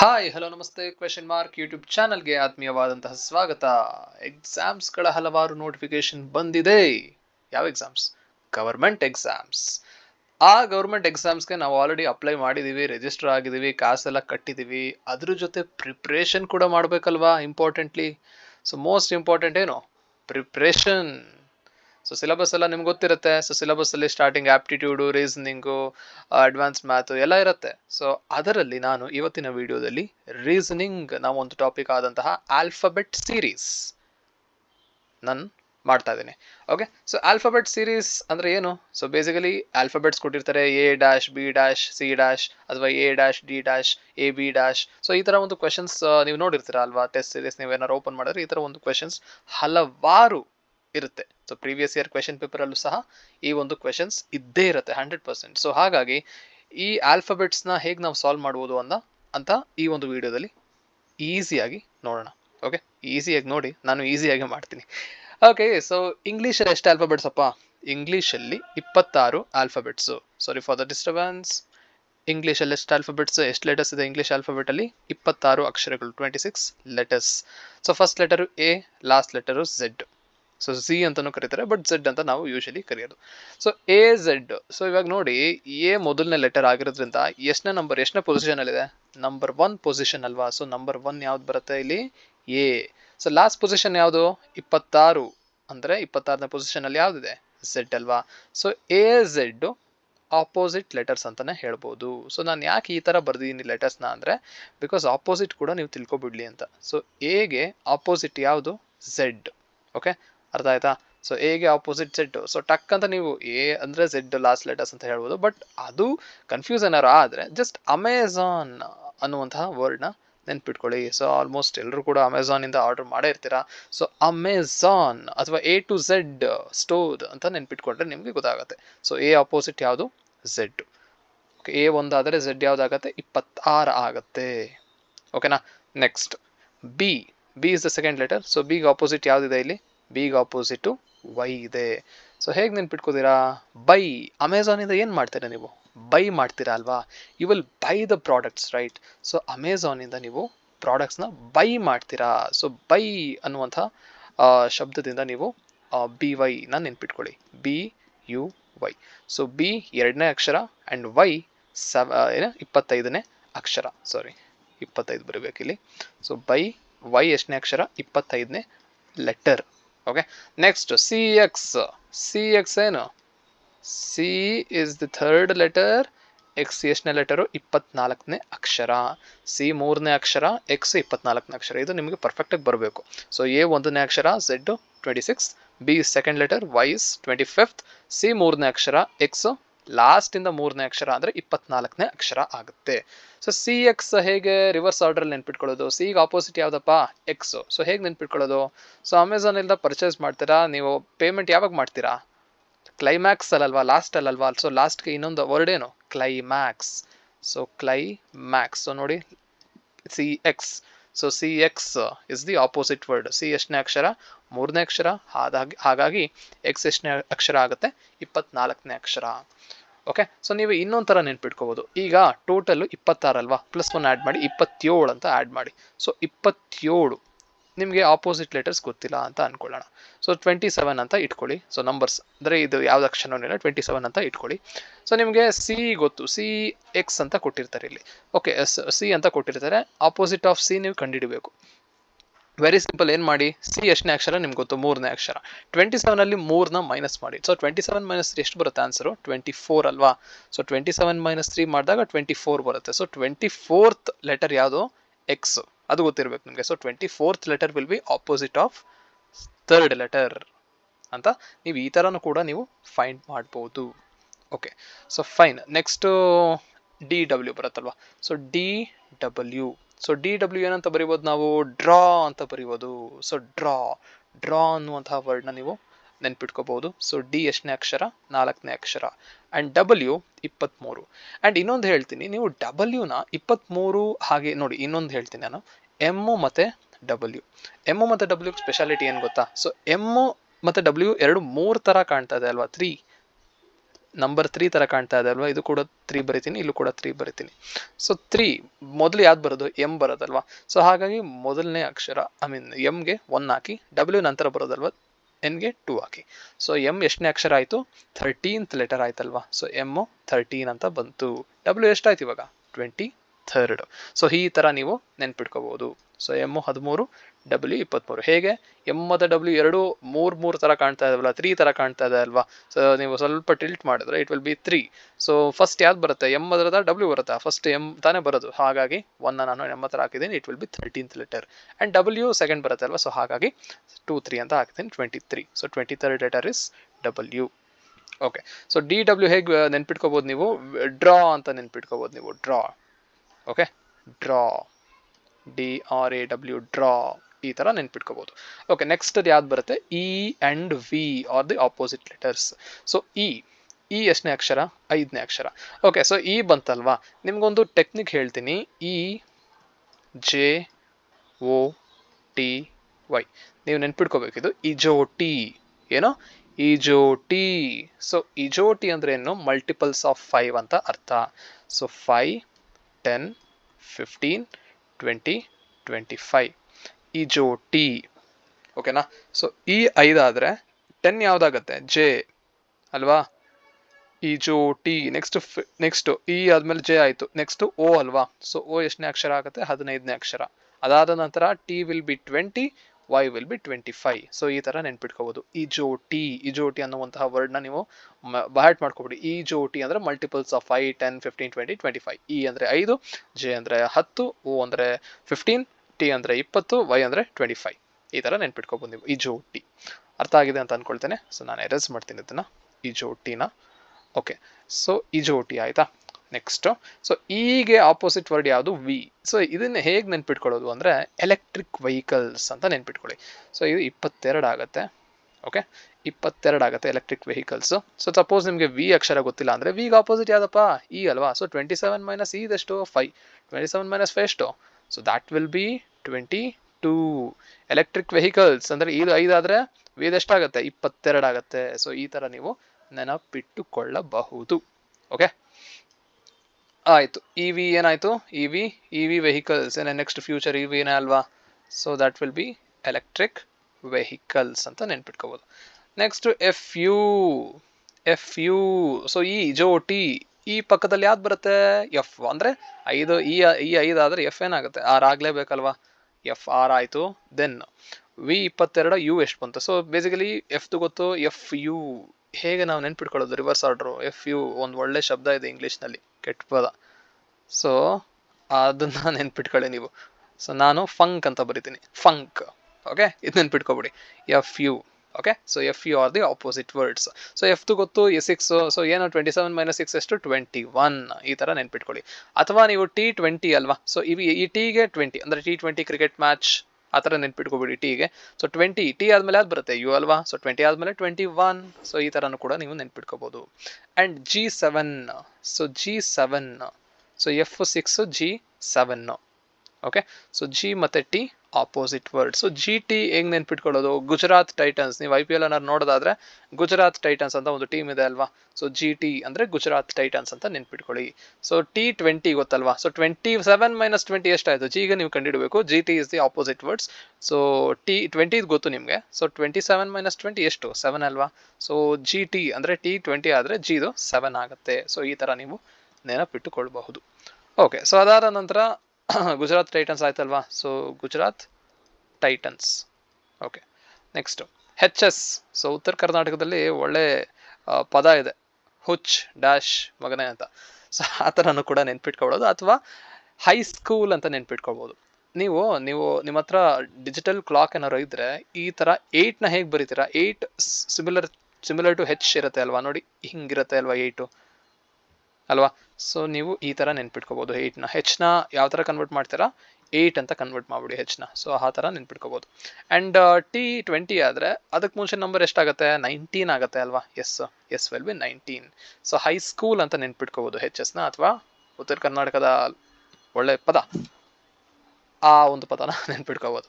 Hi hello ನಮಸ್ತೆ question mark YouTube ಚಾನಲ್ಗೆ ಆತ್ಮೀಯವಾದಂತಹ ಸ್ವಾಗತ. ಎಕ್ಸಾಮ್ಸ್ಗಳ ಹಲವಾರು ನೋಟಿಫಿಕೇಶನ್ ಬಂದಿದೆ. ಯಾವ ಎಕ್ಸಾಮ್ಸ್ ಗವರ್ಮೆಂಟ್ ಎಕ್ಸಾಮ್ಸ್ ಆ ಗೌರ್ಮೆಂಟ್ ಎಕ್ಸಾಮ್ಸ್ಗೆ ನಾವು ಆಲ್ರೆಡಿ ಅಪ್ಲೈ ಮಾಡಿದ್ದೀವಿ ರಿಜಿಸ್ಟರ್ ಆಗಿದ್ದೀವಿ ಕಾಸೆಲ್ಲ ಕಟ್ಟಿದ್ದೀವಿ ಅದ್ರ ಜೊತೆ ಪ್ರಿಪ್ರೇಷನ್ ಕೂಡ ಮಾಡಬೇಕಲ್ವಾ ಇಂಪಾರ್ಟೆಂಟ್ಲಿ ಸೊ ಮೋಸ್ಟ್ ಇಂಪಾರ್ಟೆಂಟ್ ಏನು? ಪ್ರಿಪ್ರೇಷನ್ ಸೊ ಸಿಲೆಬಸ್ ಎಲ್ಲ ನಿಮ್ಗೆ ಗೊತ್ತಿರುತ್ತೆ. ಸೊ ಸಿಲೆಬಸ್ ಅಲ್ಲಿ starting aptitude reasoning advance math ಎಲ್ಲ ಇರುತ್ತೆ. ಸೊ ಅದರಲ್ಲಿ ನಾನು ಇವತ್ತಿನ ವಿಡಿಯೋದಲ್ಲಿ ರೀಸನಿಂಗ್ ನಾವು ಒಂದು ಟಾಪಿಕ್ ಆದಂತಹ ಆಲ್ಫಬೆಟ್ ಸೀರೀಸ್ ನಾನು ಮಾಡ್ತಾ ಇದ್ದೀನಿ. ಓಕೆ ಸೊ ಆಲ್ಫಬೆಟ್ ಸೀರೀಸ್ ಅಂದ್ರೆ ಏನು? ಸೊ ಬೇಸಿಕಲಿ ಆಲ್ಫಬೆಟ್ಸ್ ಕೊಟ್ಟಿರ್ತಾರೆ. A dash B dash C dash ಅಥವಾ A dash D dash A B dash so ಈ ತರ ಒಂದು ಕ್ವೆಶನ್ಸ್ ನೀವು ನೋಡಿರ್ತೀರ ಅಲ್ವಾ? ಟೆಸ್ಟ್ ಸೀರೀಸ್ ನೀವೇನಾರು ಓಪನ್ ಮಾಡಿದ್ರೆ ಈ ತರ ಒಂದು ಕ್ವೆಶನ್ಸ್ ಹಲವಾರು ಇರುತ್ತೆ. So previous year question paper ಅಲ್ಲೂ ಸಹ ಈ ಒಂದು ಕ್ವೆಶನ್ಸ್ ಇದ್ದೇ ಇರುತ್ತೆ ಹಂಡ್ರೆಡ್ ಪರ್ಸೆಂಟ್ ಸೊ ಹಾಗಾಗಿ ಈ ಆಲ್ಫಬೆಟ್ಸ್ನ ಹೇಗೆ ನಾವು ಸಾಲ್ವ್ ಮಾಡ್ಬೋದು ಅಂತ ಅಂತ ಈ ಒಂದು ವಿಡಿಯೋದಲ್ಲಿ ಈಸಿಯಾಗಿ ನೋಡೋಣ. ಓಕೆ ಈಸಿಯಾಗಿ ನೋಡಿ, ನಾನು ಈಸಿಯಾಗಿ ಮಾಡ್ತೀನಿ. ಓಕೆ ಸೊ ಇಂಗ್ಲೀಷಲ್ಲಿ ಎಷ್ಟು ಆಲ್ಫಬೆಟ್ಸ್ ಅಪ್ಪ? ಇಂಗ್ಲೀಷಲ್ಲಿ ಇಪ್ಪತ್ತಾರು alphabets sorry for the disturbance ಇಂಗ್ಲೀಷಲ್ಲಿ ಎಷ್ಟು ಆಲ್ಫಬೆಟ್ಸ್ ಎಷ್ಟು ಲೆಟರ್ಸ್ ಇದೆ ಇಂಗ್ಲೀಷ್ ಆಲ್ಫಬೆಟಲ್ಲಿ ಇಪ್ಪತ್ತಾರು ಅಕ್ಷರಗಳು twenty six letters so first letter A last letter Z so C ಅಂತಲೂ ಕರೀತಾರೆ ಬಟ್ ಝೆಡ್ ಅಂತ ನಾವು ಯೂಶಲಿ ಕರೆಯೋದು. ಸೊ ಎ ಝೆಡ್ ಸೊ ಇವಾಗ ನೋಡಿ ಎ ಮೊದಲನೇ ಲೆಟರ್ ಆಗಿರೋದ್ರಿಂದ ಎಷ್ಟನೇ ನಂಬರ್ ಎಷ್ಟನೇ ಪೊಸಿಷನ್ ಅಲ್ಲಿ ಇದೆ? ನಂಬರ್ ಒನ್ ಪೊಸಿಷನ್ ಅಲ್ವಾ? ಸೊ ನಂಬರ್ ಒನ್ ಯಾವ್ದು ಬರುತ್ತೆ ಇಲ್ಲಿ? ಎ ಸೊ ಲಾಸ್ಟ್ ಪೊಸಿಷನ್ ಯಾವುದು? ಇಪ್ಪತ್ತಾರು. ಅಂದ್ರೆ ಇಪ್ಪತ್ತಾರನೇ ಪೊಸಿಷನ್ ಅಲ್ಲಿ ಯಾವ್ದಿದೆ? ಝೆಡ್ ಅಲ್ವಾ? So A Z opposite letters ಅಂತಾನೆ ಹೇಳ್ಬೋದು. ಸೊ ನಾನು ಯಾಕೆ ಈ ತರ ಬರೆದಿದ್ದೀನಿ ಲೆಟರ್ಸ್ನ ಅಂದ್ರೆ ಬಿಕಾಸ್ ಆಪೋಸಿಟ್ ಕೂಡ ನೀವು ತಿಳ್ಕೊಬಿಡ್ಲಿ ಅಂತ. ಸೊ ಎಗೆ ಆಪೋಸಿಟ್ ಯಾವುದು? ಝೆಡ್ ಓಕೆ ಅರ್ಥ ಆಯ್ತಾ? ಸೊ ಎಗೆ ಆಪೋಸಿಟ್ ಸೆಟ್ ಸೊ ಟಕ್ ಅಂತ ನೀವು ಎ ಅಂದ್ರೆ ಝೆಡ್ ಲಾಸ್ಟ್ ಲೆಟರ್ಸ್ ಅಂತ ಹೇಳ್ಬೋದು. ಬಟ್ ಅದು ಕನ್ಫ್ಯೂಸ್ ಏನಾರು ಆದ್ರೆ ಜಸ್ಟ್ ಅಮೆಝಾನ್ ಅನ್ನುವಂತಹ ವರ್ಡ್ನ ನೆನ್ಪಿಟ್ಕೊಳ್ಳಿ. ಸೊ ಆಲ್ಮೋಸ್ಟ್ ಎಲ್ಲರೂ ಕೂಡ ಅಮೆಝಾನ್ ಇಂದ ಆರ್ಡರ್ ಮಾಡೇ ಇರ್ತೀರಾ? ಸೊ ಅಮೆಝಾನ್ ಅಥವಾ ಎ ಟು ಝೆಡ್ ಸ್ಟೋರ್ ಅಂತ ನೆನ್ಪಿಟ್ಕೊಂಡ್ರೆ ನಿಮ್ಗೆ ಗೊತ್ತಾಗುತ್ತೆ. ಸೊ ಎ ಆಪೋಸಿಟ್ ಯಾವುದು? ಝೆಡ್ ಓಕೆ ಎ ಒಂದಾದರೆ ಝೆಡ್ ಯಾವ್ದಾಗತ್ತೆ? ಇಪ್ಪತ್ತಾರು ಆಗತ್ತೆ. ಓಕೆನಾ next B B is the second letter so ಬಿಗೆ ಆಪೋಸಿಟ್ ಯಾವ್ದಿದೆ ಇಲ್ಲಿ? ಬಿಗ್ ಆಪೋಸಿಟು ವೈ ಇದೆ. ಸೊ ಹೇಗೆ ನೆನ್ಪಿಟ್ಕೋತೀರಾ? ಬೈ ಅಮೆಝಾನಿಂದ ಏನು ಮಾಡ್ತೀರಾ ನೀವು? ಬೈ ಮಾಡ್ತೀರಾ ಅಲ್ವಾ? You will buy the products right so ಅಮೆಝಾನಿಂದ ನೀವು ಪ್ರಾಡಕ್ಟ್ಸ್ನ ಬೈ ಮಾಡ್ತೀರಾ? ಸೊ ಬೈ ಅನ್ನುವಂಥ ಶಬ್ದದಿಂದ ನೀವು ಬಿ ವೈನ ನೆನ್ಪಿಟ್ಕೊಳ್ಳಿ. B U Y so B ಎರಡನೇ ಅಕ್ಷರ ಆ್ಯಂಡ್ ವೈ ಸವ ಏನು? ಇಪ್ಪತ್ತೈದನೇ ಅಕ್ಷರ. ಸಾರಿ ಇಪ್ಪತ್ತೈದು ಬರಬೇಕಿಲ್ಲಿ. ಸೊ ಬೈ ವೈ ಎಷ್ಟನೇ ಅಕ್ಷರ? ಇಪ್ಪತ್ತೈದನೇ letter okay next C X C X ಏನು? C is the third letter X ಎಷ್ಟನೇ ಲೆಟರು ಇಪ್ಪತ್ನಾಲ್ಕನೇ ಅಕ್ಷರ. ಸಿ ಮೂರನೇ ಅಕ್ಷರ ಎಕ್ಸ್ ಇಪ್ಪತ್ನಾಲ್ಕನೇ ಅಕ್ಷರ. ಇದು ನಿಮಗೆ ಪರ್ಫೆಕ್ಟಾಗಿ ಬರಬೇಕು. ಸೊ ಎ ಒಂದನೇ ಅಕ್ಷರ Z twenty six B second letter Y's twenty fifth C ಮೂರನೇ ಅಕ್ಷರ ಎಕ್ಸ್ ಲಾಸ್ಟ್ ಇಂದ ಮೂರನೇ ಅಕ್ಷರ ಅಂದ್ರೆ ಇಪ್ಪತ್ನಾಲ್ಕನೇ ಅಕ್ಷರ ಆಗುತ್ತೆ. ಸೊ ಸಿ ಎಕ್ಸ್ ಹೇಗೆ ರಿವರ್ಸ್ ಆರ್ಡರ್ ನೆನ್ಪಿಟ್ಕೊಳ್ಳೋದು? ಸಿ ಈಗ ಆಪೋಸಿಟ್ ಯಾವ್ದಪ್ಪ? ಎಕ್ಸ್ ಸೊ ಹೇಗೆ ನೆನ್ಪಿಟ್ಕೊಳ್ಳೋದು? ಸೊ ಅಮೆಝಾನ್ ಇಂದ ಪರ್ಚೇಸ್ ಮಾಡ್ತೀರಾ? ನೀವು ಪೇಮೆಂಟ್ ಯಾವಾಗ ಮಾಡ್ತೀರಾ? ಕ್ಲೈಮ್ಯಾಕ್ಸ್ ಅಲ್ಲಲ್ವಾ? ಲಾಸ್ಟ್ ಅಲ್ಲಲ್ವಾ? ಸೊ ಲಾಸ್ಟ್ಗೆ ಇನ್ನೊಂದು ವರ್ಡ್ ಏನು? ಕ್ಲೈಮ್ಯಾಕ್ಸ್ ಸೊ ಕ್ಲೈಮ್ಯಾಕ್ಸ್ ಸೊ ನೋಡಿ C X so C X is the opposite word C ಎಷ್ಟನೇ ಅಕ್ಷರ, ಮೂರನೇ ಅಕ್ಷರ ಹಾಗಾಗಿ ಹಾಗಾಗಿ ಎಕ್ಸ್ ಎಷ್ಟನೇ ಅಕ್ಷರ ಆಗುತ್ತೆ, ಇಪ್ಪತ್ನಾಲ್ಕನೇ ಅಕ್ಷರ. ಓಕೆ ಸೊ ನೀವು ಇನ್ನೊಂದು ಥರ ನೆನ್ಪಿಟ್ಕೋಬೋದು. ಈಗ ಟೋಟಲ್ ಇಪ್ಪತ್ತಾರಲ್ವಾ? ಪ್ಲಸ್ ಒನ್ ಆ್ಯಡ್ ಮಾಡಿ, ಇಪ್ಪತ್ತೇಳು ಅಂತ ಆ್ಯಡ್ ಮಾಡಿ. ಸೊ ಇಪ್ಪತ್ತೇಳು. ನಿಮಗೆ ಆಪೋಸಿಟ್ ಲೆಟರ್ಸ್ ಗೊತ್ತಿಲ್ಲ ಅಂತ ಅನ್ಕೊಳ್ಳೋಣ. ಸೊ ಟ್ವೆಂಟಿ ಸೆವೆನ್ ಅಂತ ಇಟ್ಕೊಳ್ಳಿ. ಸೊ ನಂಬರ್ಸ್ ಅಂದರೆ ಇದು ಯಾವ್ದು ಅಕ್ಷರನಿಲ್ಲ ಟ್ವೆಂಟಿ ಸೆವೆನ್ ಅಂತ ಇಟ್ಕೊಳ್ಳಿ. ಸೊ ನಿಮಗೆ ಸಿ ಗೊತ್ತು. ಸಿ ಎಕ್ಸ್ ಅಂತ ಕೊಟ್ಟಿರ್ತಾರೆ ಇಲ್ಲಿ. ಓಕೆ ಸಿ ಅಂತ ಕೊಟ್ಟಿರ್ತಾರೆ. ಆಪೋಸಿಟ್ ಆಫ್ ಸಿ ನೀವು ಕಂಡುಹಿಡಬೇಕು ವೆರಿ ಸಿಂಪಲ್ ಏನು ಮಾಡಿ? ಸಿ ಎಷ್ಟನೇ ಅಕ್ಷರ ನಿಮ್ಗೆ ಗೊತ್ತು? ಮೂರನೇ ಅಕ್ಷರ. ಟ್ವೆಂಟಿ ಸೆವೆನಲ್ಲಿ ಮೂರನ್ನ ಮೈನಸ್ ಮಾಡಿ. So twenty seven minus three ಎಷ್ಟು ಬರುತ್ತೆ ಆನ್ಸರು ಟ್ವೆಂಟಿ ಫೋರ್ ಅಲ್ವಾ? So twenty seven minus three ಮಾಡಿದಾಗ ಟ್ವೆಂಟಿ ಫೋರ್ ಬರುತ್ತೆ. ಸೊ ಟ್ವೆಂಟಿ ಫೋರ್ತ್ ಲೆಟರ್ ಯಾವುದು? ಎಕ್ಸ್ ಅದು ಗೊತ್ತಿರಬೇಕು ನಿಮಗೆ. So twenty fourth letter will be opposite of third letter ಅಂತ ನೀವು ಈ ಥರನೂ ಕೂಡ ನೀವು ಫೈಂಡ್ ಮಾಡ್ಬೋದು. Okay so fine next D W ಬರುತ್ತಲ್ವಾ? So D W so D W ಏನಂತ ಬರಿಬೋದು ನಾವು? ಡ್ರಾ ಅಂತ ಬರಿಬೋದು. ಸೊ ಡ್ರಾ ಡ್ರಾ ಅನ್ನುವಂತಹ ವರ್ಡ್ನ ನೀವು ನೆನ್ಪಿಟ್ಕೋಬಹುದು ಸೊ ಡಿ ಎಷ್ಟನೇ ಅಕ್ಷರ? ನಾಲ್ಕನೇ ಅಕ್ಷರ. ಆ್ಯಂಡ್ ಡಬ್ಲ್ಯೂ ಇಪ್ಪತ್ತ್ಮೂರು ಆ್ಯಂಡ್ ಇನ್ನೊಂದು ಹೇಳ್ತೀನಿ, ನೀವು ಡಬ್ಲ್ಯೂನ ಇಪ್ಪತ್ತ್ಮೂರು ಹಾಗೆ ನೋಡಿ, ಇನ್ನೊಂದು ಹೇಳ್ತೀನಿ ನಾನು. ಎಮ್ಮು ಮತ್ತು ಡಬ್ಲ್ಯೂ ಎಮ್ಮು ಮತ್ತು ಡಬ್ಲ್ಯೂ ಸ್ಪೆಷಾಲಿಟಿ ಏನು ಗೊತ್ತಾ? ಸೊ ಎಮ್ಮು ಮತ್ತು ಡಬ್ಲ್ಯೂ ಎರಡು ಮೂರು ಥರ ಕಾಣ್ತಾ ಇದೆ ಅಲ್ವಾ? ತ್ರೀ ನಂಬರ್ ತ್ರೀ ಥರ ಕಾಣ್ತಾ ಇದೆ ಅಲ್ವಾ? ಇದು ಕೂಡ ತ್ರೀ ಬರಿತೀನಿ, ಇಲ್ಲೂ ಕೂಡ ತ್ರೀ ಬರಿತೀನಿ. ಸೊ ತ್ರೀ ಮೊದಲು ಯಾವ್ದು ಬರೋದು? ಎಂ ಬರೋದಲ್ವಾ? ಸೊ ಹಾಗಾಗಿ ಮೊದಲನೇ ಅಕ್ಷರ ಐ ಮೀನ್ ಎಮ್ಗೆ ಒನ್ ಹಾಕಿ ಡಬ್ಲ್ಯೂ ನಂತರ ಬರೋದಲ್ವಾ? ಎನ್ಗೆ ಟೂ ಹಾಕಿ. ಸೊ ಎಂ ಎಷ್ಟನೇ ಅಕ್ಷರ ಆಯಿತು? ಥರ್ಟೀನ್ತ್ ಲೆಟರ್ ಆಯ್ತಲ್ವಾ? ಸೊ ಎಮ್ಮು ಥರ್ಟೀನ್ ಅಂತ ಬಂತು. ಡಬ್ಲ್ಯೂ ಎಷ್ಟಾಯ್ತು ಇವಾಗ? Twenty third. ಸೊ ಈ ಥರ ನೀವು ನೆನ್ಪಿಟ್ಕೋಬಹುದು ಸೊ ಎಂ ಹದಿಮೂರು ಡಬ್ಲ್ಯೂ ಇಪ್ಪತ್ತ್ಮೂರು ಹೇಗೆ? ಎಂ ಮತ್ತು ಡಬ್ಲ್ಯೂ ಎರಡು, ಮೂರು ಮೂರು ಥರ ಕಾಣ್ತಾ ಇದಾವಲ್ಲ ತ್ರೀ ಥರ ಕಾಣ್ತಾ ಇದೆ ಅಲ್ವಾ? ಸೊ ನೀವು ಸ್ವಲ್ಪ ಟಿಲ್ಟ್ ಮಾಡಿದ್ರೆ it will be three so first ಯಾವ್ದು ಬರುತ್ತೆ? ಎಂ ಅದರದ ಡಬ್ಲ್ಯೂ ಬರುತ್ತಾ? ಫಸ್ಟ್ ಎಂ ತಾನೇ ಬರೋದು. ಹಾಗಾಗಿ ಒನ್ನ ನಾನು ಎಂ ಹತ್ರ ಹಾಕಿದ್ದೀನಿ. It will be thirteenth letter and W second ಬರುತ್ತೆ ಅಲ್ವಾ? ಸೊ ಹಾಗಾಗಿ ಟೂ ತ್ರೀ ಅಂತ ಹಾಕ್ತೀನಿ twenty three so twenty third letter is W okay so D W ಹೇಗೆ ನೆನ್ಪಿಟ್ಕೋಬೋದು ನೀವು? ಡ್ರಾ ಅಂತ ನೆನ್ಪಿಟ್ಕೋಬೋದು ನೀವು. Draw okay draw D R A W draw ಈ ಥರ ನೆನ್ಪಿಟ್ಕೋಬೋದು. ಓಕೆ ನೆಕ್ಸ್ಟ್ ಅದು ಯಾವ್ದು ಬರುತ್ತೆ? E and V are the opposite letters so E E ಎಷ್ಟನೇ ಅಕ್ಷರ? ಐದನೇ ಅಕ್ಷರ. ಓಕೆ ಸೊ ಇ ಬಂತಲ್ವಾ? ನಿಮ್ಗೊಂದು ಟೆಕ್ನಿಕ್ ಹೇಳ್ತೀನಿ. E J O T Y ನೀವು ನೆನ್ಪಿಟ್ಕೋಬೇಕಿದು ಇಜೋಟಿ ಏನೋ? ಇಜೋಟಿ ಸೊ ಇಜೋಟಿ ಅಂದ್ರೆ ಏನು? ಮಲ್ಟಿಪಲ್ಸ್ ಆಫ್ ಫೈವ್ ಅಂತ ಅರ್ಥ. So five ten fifteen twenty twenty five EJOTY ಓಕೆನಾ ಸೊ ಈ ಐದಾದರೆ ಟೆನ್ ಯಾವುದಾಗತ್ತೆ? ಜೆ ಅಲ್ವಾ ಇಜೋಟಿ ನೆಕ್ಸ್ಟ್ ನೆಕ್ಸ್ಟ್ ಇ ಆದಮೇಲೆ ಜೆ ಆಯಿತು. ನೆಕ್ಸ್ಟ್ ಓ ಅಲ್ವಾ? ಸೊ ಓ ಎಷ್ಟನೇ ಅಕ್ಷರ ಆಗುತ್ತೆ? ಹದಿನೈದನೇ ಅಕ್ಷರ. ಅದಾದ ನಂತರ T will be twenty Y will be twenty five so ಈ ಥರ ನೆನ್ಪಿಟ್ಕೋಬೋದು. ಇಜೋಟಿ ಇಜೋಟಿ ಅನ್ನುವಂತಹ ವರ್ಡ್ನ ನೀವು ಬಹಾಟ್ ಮಾಡ್ಕೊಬಿಡಿ. ಇಜೋಟಿ ಅಂದರೆ multiples of five ten fifteen twenty twenty five E ಅಂದರೆ ಐದು, ಜೆ ಅಂದರೆ ಹತ್ತು, ಓ ಅಂದರೆ ಫಿಫ್ಟೀನ್ ಟಿ ಅಂದರೆ ಇಪ್ಪತ್ತು, ವೈ ಅಂದರೆ ಟ್ವೆಂಟಿ ಫೈವ್ ಈ ಥರ ನೆನ್ಪಿಟ್ಕೋಬೋದು ನೀವು. ಇಜೋಟಿ ಅರ್ಥ ಆಗಿದೆ ಅಂತ ಅಂದ್ಕೊಳ್ತೇನೆ ಸೊ ನಾನು ಎರೇಸ್ ಮಾಡ್ತೀನಿ ಇದನ್ನು. ಇಜೋಟಿನ ಓಕೆ ಸೊ ಇಜೋಟಿ ಆಯಿತಾ? ನೆಕ್ಸ್ಟ್ ಸೊ ಈಗೆ ಆಪೋಸಿಟ್ ವರ್ಡ್ ಯಾವುದು? ವಿ ಸೊ ಇದನ್ನ ಹೇಗೆ ನೆನ್ಪಿಟ್ಕೊಳ್ಳೋದು ಅಂದರೆ ಎಲೆಕ್ಟ್ರಿಕ್ ವೆಹಿಕಲ್ಸ್ ಅಂತ ನೆನ್ಪಿಟ್ಕೊಳ್ಳಿ. ಸೊ ಇದು ಇಪ್ಪತ್ತೆರಡು ಆಗುತ್ತೆ. ಓಕೆ ಇಪ್ಪತ್ತೆರಡು ಆಗುತ್ತೆ ಎಲೆಕ್ಟ್ರಿಕ್ ವೆಹಿಕಲ್ಸ್ ಸೊ ಸಪೋಸ್ ನಿಮಗೆ ವಿ ಅಕ್ಷರ ಗೊತ್ತಿಲ್ಲ ಅಂದರೆ ವಿಗೆ ಆಪೋಸಿಟ್ ಯಾವುದಪ್ಪ? ಇ ಅಲ್ವಾ? ಸೊ ಟ್ವೆಂಟಿ ಸೆವೆನ್ ಮೈನಸ್ ಇದೆಷ್ಟು? Five twenty seven minus five ಎಷ್ಟು? So that will be twenty two electric vehicles ಅಂದರೆ ಇದು ಐದಾದರೆ ವಿ ಇಪ್ಪತ್ತೆರಡು ಆಗುತ್ತೆ. ಸೊ ಈ ಥರ ನೀವು ನೆನಪಿಟ್ಟುಕೊಳ್ಳಬಹುದು. ಓಕೆ ಆಯಿತು. ಇ ವಿ ಏನಾಯಿತು? E V E V vehicles ಏನೇ ನೆಕ್ಸ್ಟ್ ಫ್ಯೂಚರ್ ಇ ವಿನೇ ಅಲ್ವಾ? So that will be electric vehicles ಅಂತ ನೆನ್ಪಿಟ್ಕೋಬೋದು. Next F U F U so EJOTY ಈ ಪಕ್ಕದಲ್ಲಿ ಯಾವ್ದು ಬರುತ್ತೆ? ಎಫ್ ಅಂದರೆ ಐದು ಈ ಈ ಐದು ಆದರೆ ಎಫ್ ಏನಾಗುತ್ತೆ? ಆರ್ ಆಗಲೇಬೇಕಲ್ವಾ? ಎಫ್ ಆರ್ ಆಯಿತು. ದೆನ್ ವಿ ಇಪ್ಪತ್ತೆರಡು ಯು ಎಷ್ಟು ಬಂತು? ಸೊ ಬೇಸಿಕಲಿ ಎಫ್ದು ಗೊತ್ತು ಎಫ್ ಯು ಹೇಗೆ ನಾವು ನೆನ್ಪಿಟ್ಕೊಳ್ಳೋದು? ರಿವರ್ಸ್ ಆರ್ಡ್ರು ಎಫ್ ಯು ಒಂದು ಒಳ್ಳೆ ಶಬ್ದ ಇದೆ ಇಂಗ್ಲೀಷ್ನಲ್ಲಿ ಕೆಟ್ಟ ಪದ ಸೊ ಅದನ್ನ ನೆನ್ಪಿಟ್ಕೊಳ್ಳಿ ನೀವು. ಸೊ ನಾನು ಫಂಕ್ ಅಂತ ಬರಿತೀನಿ. ಫಂಕ್ ಓಕೆ ಇದು ನೆನ್ಪಿಟ್ಕೊಬಿಡಿ. F U okay so F U are the opposite words so ಎಫ್ದು ಗೊತ್ತು ಎ ಸಿಕ್ಸ್ ಸೊ ಏನು? ಟ್ವೆಂಟಿ ಸೆವೆನ್ ಮೈನಸ್ ಸಿಕ್ಸ್ ಎಷ್ಟು ಟ್ವೆಂಟಿ ಒನ್ ಈ ಥರ ನೆನ್ಪಿಟ್ಕೊಳ್ಳಿ. ಅಥವಾ ನೀವು ಟಿ ಟ್ವೆಂಟಿ ಅಲ್ವಾ? ಸೊ ಇವಿ ಈ ಟೀಗೆ ಟ್ವೆಂಟಿ ಅಂದರೆ ಟಿ ಟ್ವೆಂಟಿ ಕ್ರಿಕೆಟ್ ಮ್ಯಾಚ್ ಆ ಥರ ನೆನ್ಪಿಟ್ಕೊಬಿಡಿ ಟೀಗೆ ಸೊ ಟ್ವೆಂಟಿ ಟಿ ಆದಮೇಲೆ ಅದು ಬರುತ್ತೆ? ಯು ಅಲ್ವಾ? ಸೊ ಟ್ವೆಂಟಿ ಆದಮೇಲೆ ಟ್ವೆಂಟಿ ಒನ್ ಸೊ ಈ ಥರನೂ ಕೂಡ ನೀವು ನೆನ್ಪಿಟ್ಕೋಬೋದು. And G seven so G seven so F six G seven okay so G ಮತ್ತು T opposite word so G T ಹೆಂಗ್ ನೆನ್ಪಿಟ್ಕೊಳ್ಳೋದು? ಗುಜರಾತ್ ಟೈಟನ್ಸ್ ನೀವು ಐ ಪಿ ಎಲ್ ಅನ್ನ ನೋಡೋದಾದ್ರೆ ಗುಜರಾತ್ ಟೈಟನ್ಸ್ ಅಂತ ಒಂದು ಟೀಮ್ ಇದೆ ಅಲ್ವಾ? ಸೊ ಜಿ ಟಿ ಅಂದರೆ ಗುಜರಾತ್ ಟೈಟನ್ಸ್ ಅಂತ ನೆನ್ಪಿಟ್ಕೊಳ್ಳಿ. ಸೊ ಟಿ ಟ್ವೆಂಟಿ ಗೊತ್ತಲ್ವಾ? So twenty seven minus twenty ಎಷ್ಟಾಯಿತು ಈಗ ನೀವು ಕಂಡಿಡಬೇಕು G T is the opposite words so T twenty ಗೊತ್ತು ನಿಮಗೆ. So twenty seven minus twenty ಎಷ್ಟು? ಸೆವೆನ್ ಅಲ್ವಾ? ಸೊ ಜಿ ಟಿ ಅಂದರೆ ಟಿ ಟ್ವೆಂಟಿ ಆದರೆ ಜಿದು ಸೆವೆನ್ ಆಗುತ್ತೆ. ಸೊ ಈ ಥರ ನೀವು ನೆನಪಿಟ್ಟುಕೊಳ್ಬಹುದು. ಓಕೆ ಸೊ ಅದಾದ ನಂತರ ಗುಜರಾತ್ ಟೈಟನ್ಸ್ ಆಯ್ತಲ್ವಾ? So Gujarat Titans okay next H S so ಉತ್ತರ ಕರ್ನಾಟಕದಲ್ಲಿ ಒಳ್ಳೆ ಪದ ಇದೆ. ಹುಚ್, ಡ್ಯಾಶ್, ಮಗನೇ ಅಂತ. ಸೊ ಆ ಥರನೂ ಕೂಡ ನೆನ್ಪಿಟ್ಕೊಬೋದು. ಅಥವಾ ಹೈ ಸ್ಕೂಲ್ ಅಂತ ನೆನ್ಪಿಟ್ಕೊಳ್ಬೋದು ನೀವು ನೀವು ನಿಮ್ಮ ಹತ್ರ ಡಿಜಿಟಲ್ ಕ್ಲಾಕ್ ಏನಾರು ಇದ್ದರೆ ಈ ಥರ ಏಯ್ಟ್ನ ಹೇಗೆ ಬರೀತೀರಾ? Eight similar similar to H ಇರುತ್ತೆ ಅಲ್ವಾ? ನೋಡಿ, ಹಿಂಗಿರುತ್ತೆ ಅಲ್ವಾ ಏಯ್ಟು ಅಲ್ವಾ? ಸೊ ನೀವು ಈ ಥರ ನೆನ್ಪಿಟ್ಕೋಬೋದು. ಏಯ್ಟ್ನ ಹೆಚ್ನ ಯಾವ ಥರ ಕನ್ವರ್ಟ್ ಮಾಡ್ತೀರಾ? ಏಯ್ಟ್ ಅಂತ ಕನ್ವರ್ಟ್ ಮಾಡಿಬಿಡಿ ಹೆಚ್ನ ಸೊ ಆ ಥರ ನೆನ್ಪಿಟ್ಕೋಬೋದು. ಆ್ಯಂಡ್ ಟಿ ಟ್ವೆಂಟಿ ಆದರೆ ಅದಕ್ಕೆ ಮುಂಚೆ ನಂಬರ್ ಎಷ್ಟಾಗುತ್ತೆ? ನೈನ್ಟೀನ್ ಆಗುತ್ತೆ ಅಲ್ವಾ? S S will be nineteen so high school ಅಂತ ನೆನ್ಪಿಟ್ಕೋಬೋದು ಹೆಚ್ ಎಸ್ನ ಅಥವಾ ಉತ್ತರ ಕರ್ನಾಟಕದ ಒಳ್ಳೆ ಪದ? ಆ ಒಂದು ಪದನ ನೆನ್ಪಿಟ್ಕೋಬೋದು.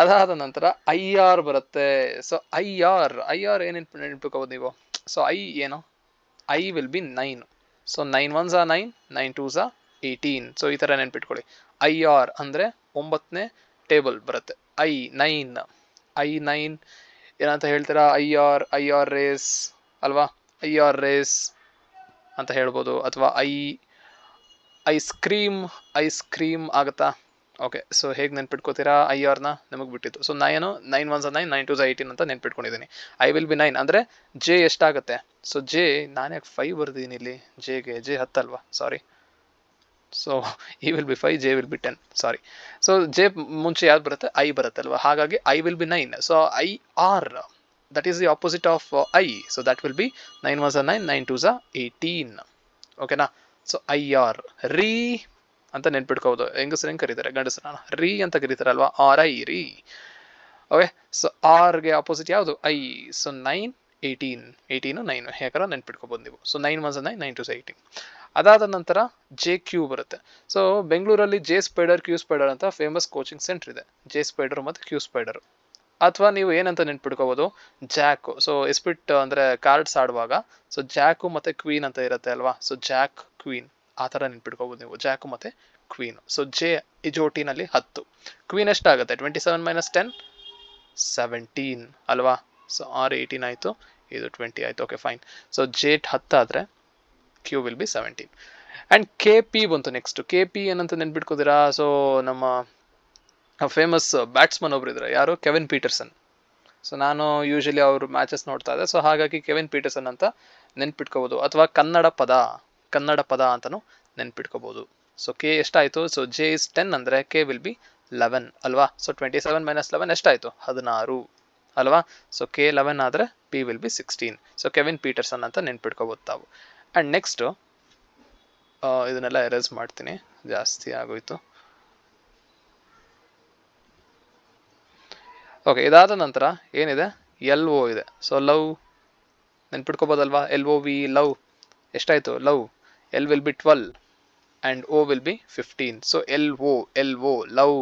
ಅದಾದ ನಂತರ ಐ ಆರ್ ಬರುತ್ತೆ. So I R I R ಏನು ನೆನ್ಪು, ನೆನ್ಪಿಟ್ಕೋಬೋದು ನೀವು? ಸೊ ಐ ಏನು? I will be nine so nine ones ಆ ನೈನ್ ನೈನ್ ಟೂಸ್ ಆ ಏಯ್ಟೀನ್ ಸೊ ಈ ಥರ ನೆನ್ಪಿಟ್ಕೊಳ್ಳಿ. ಐ ಆರ್ ಅಂದರೆ ಒಂಬತ್ತನೇ ಟೇಬಲ್ ಬರುತ್ತೆ. ಐ ನೈನ್ ಐ ನೈನ್ ಏನಂತ ಹೇಳ್ತೀರಾ? I R I R race ಅಲ್ವಾ? ಐ ಆರ್ ರೇಸ್ ಅಂತ ಹೇಳ್ಬೋದು. ಅಥವಾ I ice cream ice cream ಆಗುತ್ತಾ? ಓಕೆ ಸೊ ಹೇಗೆ ನೆನ್ಪಿಟ್ಕೋತೀರಾ? ಐ ಆರ್ನ ನಮಗೆ ಬಿಟ್ಟಿತ್ತು ಸೊ ನಾನು nine ones nine nine two eighteen ಅಂತ ನೆನ್ಪಿಟ್ಕೊಂಡಿದ್ದೀನಿ ಐ ವಿಲ್ ಬಿ ನೈನ್ ಅಂದರೆ ಜೆ ಎಷ್ಟಾಗುತ್ತೆ? ಸೊ ಜೆ ನಾನು ಯಾಕೆ ಫೈವ್ ಬರ್ದಿದ್ದೀನಿ ಇಲ್ಲಿ? ಜೆಗೆ J ಹತ್ತಲ್ವಾ sorry so E will be five J will be ten sorry so J ಮುಂಚೆ ಯಾವ್ದು ಬರುತ್ತೆ? ಐ ಬರುತ್ತೆ ಅಲ್ವಾ ಹಾಗಾಗಿ I will be nine so I R that is the opposite of I so that will be nine ones nine nine two ಝ eighteen ಓಕೆನಾ so I R ರೀ ಅಂತ ನೆನ್ಪಿಟ್ಕೋಬೋದು. ಹೆಂಗಸ್ರು ಹೆಂಗೆ ಕರೀತಾರೆ? ಗಂಡಸ್ರನ್ನ ರೀ ಅಂತ ಕರೀತಾರಲ್ವಾ? ಆರ್ ಐ, ರೀ. ಓಕೆ ಸೊ ಆರ್ಗೆ ಆಪೋಸಿಟ್ ಯಾವುದು? I. So nine eighteen eighteen nine ಯಾಕಂದ್ರೆ ನೆನ್ಪಿಟ್ಕೋಬೋದು ನೀವು. So nine ones nine nine two eighteen ಅದಾದ ನಂತರ ಜೆ ಕ್ಯೂ ಬರುತ್ತೆ. ಸೊ ಬೆಂಗಳೂರಲ್ಲಿ ಜೆ ಸ್ಪೈಡರ್ ಕ್ಯೂ ಸ್ಪೈಡರ್ ಅಂತ ಫೇಮಸ್ ಕೋಚಿಂಗ್ ಸೆಂಟರ್ ಇದೆ. ಜೆ ಸ್ಪೈಡರ್ ಮತ್ತು ಕ್ಯೂ ಸ್ಪೈಡರ್ ಅಥವಾ ನೀವು ಏನಂತ ನೆನ್ಪಿಟ್ಕೋಬೋದು? ಜಾಕು ಸೊ ಎಸ್ಪಿಟ್ ಅಂದರೆ ಕಾರ್ಡ್ಸ್ ಆಡುವಾಗ. ಸೊ ಜಾಕು ಮತ್ತು ಕ್ವೀನ್ ಅಂತ ಇರುತ್ತೆ ಅಲ್ವಾ? ಸೊ ಜಾಕ್ ಕ್ವೀನ್ ಆ ಥರ ನೆನ್ಪಿಟ್ಕೋಬೋದು ನೀವು. ಜಾಕು ಮತ್ತು ಕ್ವೀನ್ ಸೊ ಜೆ ಇಜೋಟಿನಲ್ಲಿ ಹತ್ತು. ಕ್ವೀನ್ ಎಷ್ಟಾಗುತ್ತೆ? Twenty seven minus ten seventeen ಅಲ್ವಾ? ಸೊ ಆರ್ ಏಯ್ಟೀನ್ ಆಯಿತು. ಇದು ಟ್ವೆಂಟಿ ಆಯಿತು. Okay fine so ಜೇಟ್ ಹತ್ತಾದರೆ Q will be seventeen and K P ಬಂತು ನೆಕ್ಸ್ಟ್ ಕೆ ಪಿ ಏನಂತ ನೆನ್ಪಿಟ್ಕೋತೀರಾ? ಸೊ ನಮ್ಮ ಫೇಮಸ್ ಬ್ಯಾಟ್ಸ್ಮನ್ ಒಬ್ರು ಇದ್ದಾರೆ ಯಾರು? ಕೆವಿನ್ ಪೀಟರ್ಸನ್ ಸೊ ನಾನು ಯೂಶಲಿ ಅವರು ಮ್ಯಾಚಸ್ ನೋಡ್ತಾ ಇದ್ದೆ. ಸೊ ಹಾಗಾಗಿ ಕೆವಿನ್ ಪೀಟರ್ಸನ್ ಅಂತ ನೆನ್ಪಿಟ್ಕೋಬೋದು. ಅಥವಾ ಕನ್ನಡ ಪದ. ಕನ್ನಡ ಪದ ಅಂತಲೂ ನೆನ್ಪಿಟ್ಕೋಬಹುದು ಸೊ ಕೆ ಎಷ್ಟಾಯಿತು? ಸೊ ಜೆ ಇಸ್ ಟೆನ್ ಅಂದರೆ ಕೆ ವಿಲ್ ಬಿ ಲೆವೆನ್ ಅಲ್ವಾ? So twenty seven minus eleven ಎಷ್ಟಾಯಿತು? ಹದಿನಾರು ಅಲ್ವಾ? ಸೊ ಕೆ ಲೆವೆನ್ ಆದರೆ P will be sixteen so Kevin Pietersen ಅಂತ ನೆನ್ಪಿಟ್ಕೋಬೋದು ತಾವು. ಆ್ಯಂಡ್ ನೆಕ್ಸ್ಟು ಇದನ್ನೆಲ್ಲ ಎರೇಸ್ ಮಾಡ್ತೀನಿ. ಜಾಸ್ತಿ ಆಗೋಯ್ತು. ಓಕೆ ಇದಾದ ನಂತರ ಏನಿದೆ? ಎಲ್ ಓ ಇದೆ. So love ನೆನ್ಪಿಟ್ಕೋಬೋದಲ್ವಾ? L O V love. ಎಷ್ಟಾಯಿತು? Love. Be twelve and O will be fifteen so L O L O love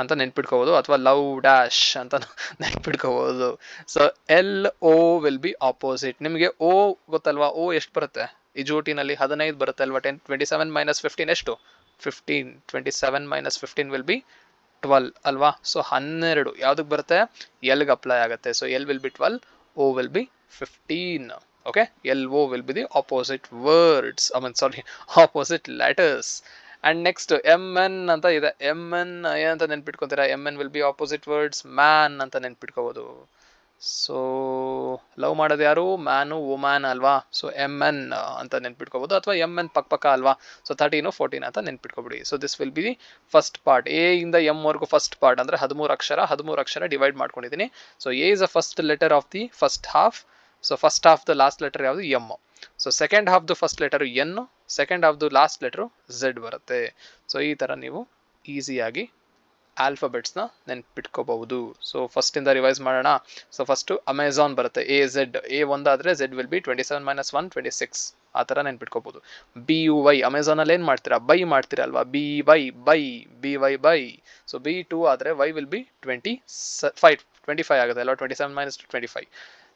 ಅಂತ ನೆನ್ಪಿಟ್ಕೋಬೋದು ಅಥವಾ ಲವ್ ಡ್ಯಾಶ್ ಅಂತ ನೆನ್ಪಿಟ್ಕೋಬೋದು. So L O will be opposite ನಿಮಗೆ ಓ ಗೊತ್ತಲ್ವಾ? ಓ ಎಷ್ಟು ಬರುತ್ತೆ? ಈ ಜೋಟಿನಲ್ಲಿ ಹದಿನೈದು ಬರುತ್ತೆ ಅಲ್ವಾ? Ten twenty seven minus fifteen ಎಷ್ಟು? Fifteen twenty seven minus fifteen will be twelve ಅಲ್ವಾ? ಸೊ ಹನ್ನೆರಡು. ಯಾವುದಕ್ಕೆ ಬರುತ್ತೆ? ಎಲ್ಗೆ ಅಪ್ಲೈ ಆಗುತ್ತೆ. So L will be twelve O will be fifteen okay L will will be the words. Words mean, sorry sorry letters. And next M N ಅಂತ ಇದೆ. M N ಏನಂತ ನೆನ್ಪಿಟ್ಕೊತೀರಾ? M N will be opposite words man ಅಂತ ನೆನ್ಪಿಟ್ಕೋಬೋದು. So love ಮಾಡೋದು ಯಾರು? Man woman ಅಲ್ವಾ? So M N ಅಂತ ನೆನ್ಪಿಟ್ಕೋಬೋದು. ಅಥವಾ ಎಂ ಎನ್ ಪಕ್ಕ ಪಕ್ಕ ಅಲ್ವಾ? ಸೊ ತರ್ಟೀನು ಫೋರ್ಟೀನ್ ಅಂತ ನೆನ್ಪಿಟ್ಕೊಬಿಡಿ. So this will be the first part A ಇಂದ ಎಂ ವರ್ಗು ಫಸ್ಟ್ ಪಾರ್ಟ್ ಅಂದರೆ ಹದಿಮೂರು ಅಕ್ಷರ ಹದಿಮೂರು ಅಕ್ಷರ ಡಿವೈಡ್ ಮಾಡ್ಕೊಂಡಿದ್ದೀನಿ. So A is a first letter of the first half so first half the last letter ಯಾವುದು? M so second half the first letter N second half the last letter Z ಬರುತ್ತೆ. So ಈ ಥರ ನೀವು ಈಸಿಯಾಗಿ ಆಲ್ಫಬೆಟ್ಸ್ನ ನೆನ್ಪಿಟ್ಕೋಬಹುದು. So ಫಸ್ಟಿಂದ revise ಮಾಡೋಣ. ಸೊ ಫಸ್ಟು ಅಮೆಝಾನ್ ಬರುತ್ತೆ. ಎ ಝೆಡ್ ಎ ಒಂದಾದರೆ Z will be twenty seven minus one twenty six ಆ ಥರ ನೆನ್ಪಿಟ್ಕೋಬೋದು ಬಿ ಯು ವೈ ಅಮೆಝಾನಲ್ಲಿ ಏನು ಮಾಡ್ತೀರಾ? ಬೈ ಮಾಡ್ತೀರಾ ಅಲ್ವಾ B Y by B Y by so B two ಆದರೆ Y will be twenty five twenty five ಆಗುತ್ತೆ ಅಲ್ವಾ? Twenty seven minus twenty five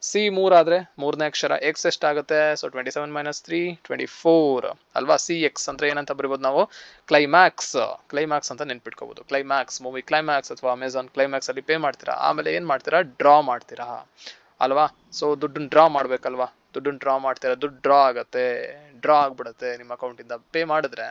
C ಮೂರಾದರೆ ಮೂರನೇ ಅಕ್ಷರ ಎಕ್ಸ್ ಎಷ್ಟಾಗುತ್ತೆ? So twenty seven minus three twenty four ಅಲ್ವಾ? C X ಅಂದರೆ ಏನಂತ ಬರಿಬೋದು ನಾವು? ಕ್ಲೈಮ್ಯಾಕ್ಸ್ ಕ್ಲೈಮ್ಯಾಕ್ಸ್ ಅಂತ ನೆನ್ಪಿಟ್ಕೋಬೋದು. ಕ್ಲೈಮ್ಯಾಕ್ಸ್ ಮೂವಿ ಕ್ಲೈಮ್ಯಾಕ್ಸ್ ಅಥವಾ ಅಮೆಝಾನ್ ಕ್ಲೈಮ್ಯಾಕ್ಸ್ ಅಲ್ಲಿ ಪೇ ಮಾಡ್ತೀರಾ? ಆಮೇಲೆ ಏನು ಮಾಡ್ತೀರಾ? ಡ್ರಾ ಮಾಡ್ತೀರಾ. ಅಲ್ವಾ? ಸೊ ದುಡ್ಡನ್ನ ಡ್ರಾ ಮಾಡ್ಬೇಕಲ್ವಾ? ದುಡ್ಡನ್ನ ಡ್ರಾ ಮಾಡ್ತೀರಾ? ದುಡ್ಡು ಡ್ರಾ ಆಗುತ್ತೆ. ಡ್ರಾ ಆಗಿಬಿಡುತ್ತೆ ನಿಮ್ಮ ಅಕೌಂಟಿಂದ ಪೇ ಮಾಡಿದ್ರೆ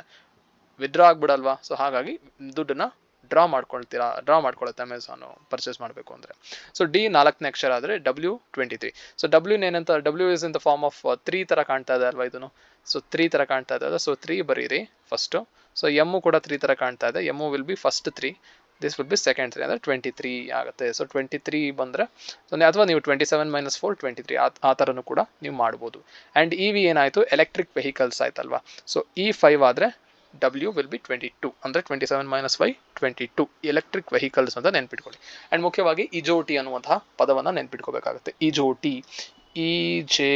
ವಿತ್ಡ್ರಾ ಆಗ್ಬಿಡಲ್ವಾ? ಸೊ ಹಾಗಾಗಿ ದುಡ್ಡನ್ನ ಡ್ರಾ ಮಾಡ್ಕೊಳ್ತೀರಾ ಡ್ರಾ ಮಾಡ್ಕೊಳುತ್ತೆ ಅಮೆಝಾನು ಪರ್ಚೇಸ್ ಮಾಡಬೇಕು ಅಂದರೆ. ಸೊ ಡಿ ನಾಲ್ಕನೇ ಅಕ್ಷರ ಆದರೆ ಡಬ್ಲ್ಯೂ ಟ್ವೆಂಟಿ ತ್ರೀ ಸೊ ಡಬ್ಲ್ಯೂನ್ ಏನಂತ W is in the form of three ಥರ ಕಾಣ್ತಾ ಇದೆ ಅಲ್ವಾ ಇದನ್ನು? ಸೊ ತ್ರೀ ಥರ ಕಾಣ್ತಾ ಇದೆ ಸೊ ತ್ರೀ ಬರೀರಿ ಫಸ್ಟು ಸೊ ಎಮ್ಮು ಕೂಡ ತ್ರೀ ಥರ ಕಾಣ್ತಾ ಇದೆ. M will be first three this will be second three ಅಂದರೆ ಟ್ವೆಂಟಿ ತ್ರೀ ಆಗುತ್ತೆ. ಸೊ ಟ್ವೆಂಟಿ ತ್ರೀ ಬಂದರೆ ಸೊ ಅಥವಾ ನೀವು twenty seven minus four twenty three ಆ ಥರನೂ ಕೂಡ ನೀವು ಮಾಡ್ಬೋದು. ಆ್ಯಂಡ್ ಇ ವಿ ಏನಾಯಿತು? ಎಲೆಕ್ಟ್ರಿಕ್ ವೆಹಿಕಲ್ಸ್ ಆಯ್ತಲ್ವಾ? ಸೊ ಇ ಫೈವ್ ಆದರೆ W will be twenty two ಅಂದರೆ twenty seven minus Y twenty two electric vehicles ಅಂತ ನೆನ್ಪಿಟ್ಕೊಳ್ಳಿ. ಆ್ಯಂಡ್ ಮುಖ್ಯವಾಗಿ ಇಜೋಟಿ ಅನ್ನುವಂತಹ ಪದವನ್ನು ನೆನ್ಪಿಟ್ಕೋಬೇಕಾಗುತ್ತೆ. ಇಜೋಟಿ E J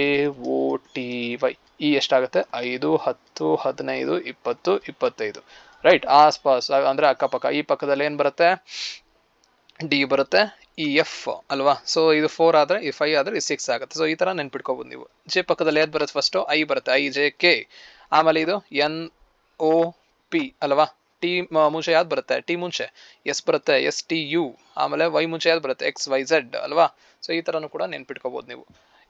O T Y E ಎಷ್ಟಾಗುತ್ತೆ? ಐದು, ಹತ್ತು, ಹದಿನೈದು, ಇಪ್ಪತ್ತು, ಇಪ್ಪತ್ತೈದು. ರೈಟ್ ಆಸ್ಪಾಸ್, ಅಂದರೆ ಅಕ್ಕಪಕ್ಕ. ಈ ಪಕ್ಕದಲ್ಲಿ ಏನು ಬರುತ್ತೆ? ಡಿ ಬರುತ್ತೆ. ಇ ಎಫ್ ಅಲ್ವಾ? ಸೊ ಇದು ಫೋರ್ ಆದರೆ, ಈ ಫೈವ್ ಆದರೆ, ಈ ಸಿಕ್ಸ್ ಆಗುತ್ತೆ. ಸೊ ಈ ಥರ ನೆನ್ಪಿಟ್ಕೋಬೋದು ನೀವು. ಜೆ ಪಕ್ಕದಲ್ಲಿ ಯಾವ್ದು ಬರುತ್ತೆ ಫಸ್ಟು ಐ ಬರುತ್ತೆ. ಐ ಜೆ ಕೆ ಆಮೇಲೆ ಇದು ಎನ್ ಓ ಪಿ ಅಲ್ವಾ? ಟಿ ಮುಂಚೆ ಯಾವ್ದು ಬರುತ್ತೆ? ಟಿ ಮುಂಚೆ. ಎಸ್ ಬರುತ್ತೆ ಎಸ್ ಟಿ ಯು ಆಮೇಲೆ ವೈ ಮುಂಚೆ ಯಾವ್ದು ಬರುತ್ತೆ? ಎಕ್ಸ್ ವೈ ಝೆಡ್ ಅಲ್ವಾ? ಸೊ ಈ ಥರನೂ ಕೂಡ ನೆನ್ಪಿಟ್ಕೋಬೋದು ನೀವು.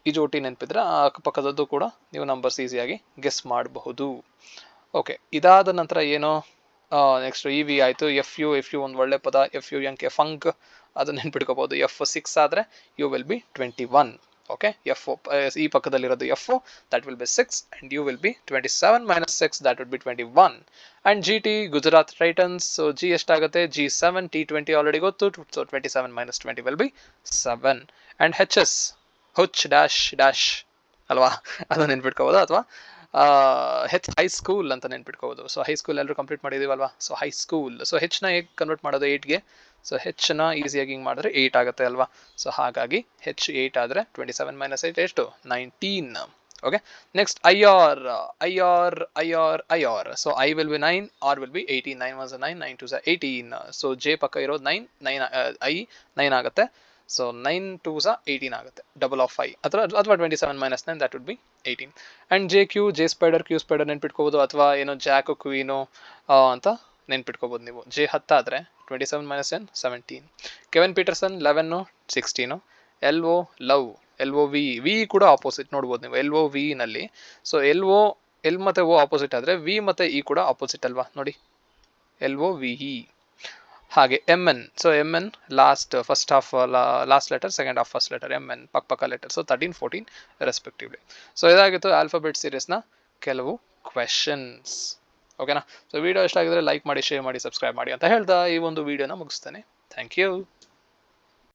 ಈ ಜೋಟಿ ನೆನಪಿದ್ರೆ ಆ ಅಕ್ಕಪಕ್ಕದದ್ದು ಕೂಡ ನೀವು ನಂಬರ್ಸ್ ಈಸಿಯಾಗಿ ಗೆಸ್ ಮಾಡಬಹುದು. ಓಕೆ ಇದಾದ ನಂತರ ಏನು? ನೆಕ್ಸ್ಟ್ ಇ ವಿ ಆಯಿತು. ಎಫ್ ಯು ಎಫ್ ಯು ಒಂದು ಒಳ್ಳೆ ಪದ. F U M K funk ಅದನ್ನ ನೆನ್ಪಿಟ್ಕೋಬೋದು. ಎಫ್ ಸಿಕ್ಸ್ ಆದರೆ U will be twenty one okay F ಈ ಪಕ್ಕದಲ್ಲಿರೋದು F that will be six and U will be twenty seven minus six that will be twenty one and G T Gujarat Titans so G ಎಷ್ಟಾಗುತ್ತೆ? G seven T twenty already ಗೊತ್ತು so twenty seven minus twenty will be seven and H S ಹುಚ್ dash dash ಅಲ್ವಾ? ಅದನ್ನ ನೆನ್ಪಿಟ್ಕೋಬೋದು, ಅಥವಾ H high school ಅಂತ ನೆನ್ಪಿಟ್ಕೋಬೋದು. So high school ಎಲ್ಲರೂ complete ಮಾಡಿದೀವಲ್ವಾ? ಸೊ ಹೈ ಸ್ಕೂಲ್ ಸೊ ಹೆಚ್ನ ಹೇಗೆ ಕನ್ವರ್ಟ್ ಮಾಡೋದು ಏಯ್ಟ್ಗೆ ಸೊ ಹೆಚ್ನ ಈಸಿಯಾಗಿ ಹಿಂಗೆ ಮಾಡಿದ್ರೆ ಏಯ್ಟ್ ಆಗುತ್ತೆ ಅಲ್ವಾ? ಸೊ ಹಾಗಾಗಿ ಹೆಚ್ ಏಯ್ಟ್ ಆದರೆ ಟ್ವೆಂಟಿ ಸೆವೆನ್ ಮೈನಸ್ ಏಯ್ಟ್ ಎಷ್ಟು nineteen okay next I R I R I R I R so I will be nine R will be eighteen nine one nine nine two ಸ eighteen so J ಪಕ್ಕ ಇರೋದು nine nine I nine ಆಗುತ್ತೆ. So nine two ಸ eighteen ಆಗುತ್ತೆ. Double of five ಅಥವಾ ಅಥವಾ twenty seven minus nine that would be eighteen and J Q J spider Q spider ನೆನ್ಪಿಟ್ಕೋಬೋದು ಅಥವಾ ಏನೋ ಜಾಕು ಕ್ವೀನು ಅಂತ ನೆನ್ಪಿಟ್ಕೋಬೋದು ನೀವು. J ಹತ್ತಾದರೆ twenty seven minus N seventeen Kevin Pietersen eleven sixteen L O love L O V V ಕೂಡ opposite ನೋಡ್ಬೋದು ನೀವು. L O ವಿನಲ್ಲಿ so L O L ಮತ್ತು ಓ ಆಪೋಸಿಟ್ ಆದರೆ ವಿ ಮತ್ತು ಇ ಕೂಡ ಆಪೋಸಿಟ್ ಅಲ್ವಾ? ನೋಡಿ. ಎಲ್ ಒ ವಿ ಇ ಹಾಗೆ M N so M N last first half last letter second half first letter M N ಪಕ್ಕ ಪಕ್ಕ letter so thirteen fourteen respectively so ಇದಾಗಿತ್ತು alphabet ಸೀರೀಸ್ನ ಕೆಲವು ಕ್ವೆಶನ್ಸ್ ಓಕೆನಾ ಸೊ ವಿಡಿಯೋ ಇಷ್ಟ ಆಗಿದ್ರೆ ಲೈಕ್ ಮಾಡಿ ಶೇರ್ ಮಾಡಿ ಸಬ್ಸ್ಕ್ರೈಬ್ ಮಾಡಿ ಅಂತ ಹೇಳ್ತಾ ಈ ಒಂದು ವಿಡಿಯೋನ ಮುಗಿಸ್ತೇನೆ. Thank you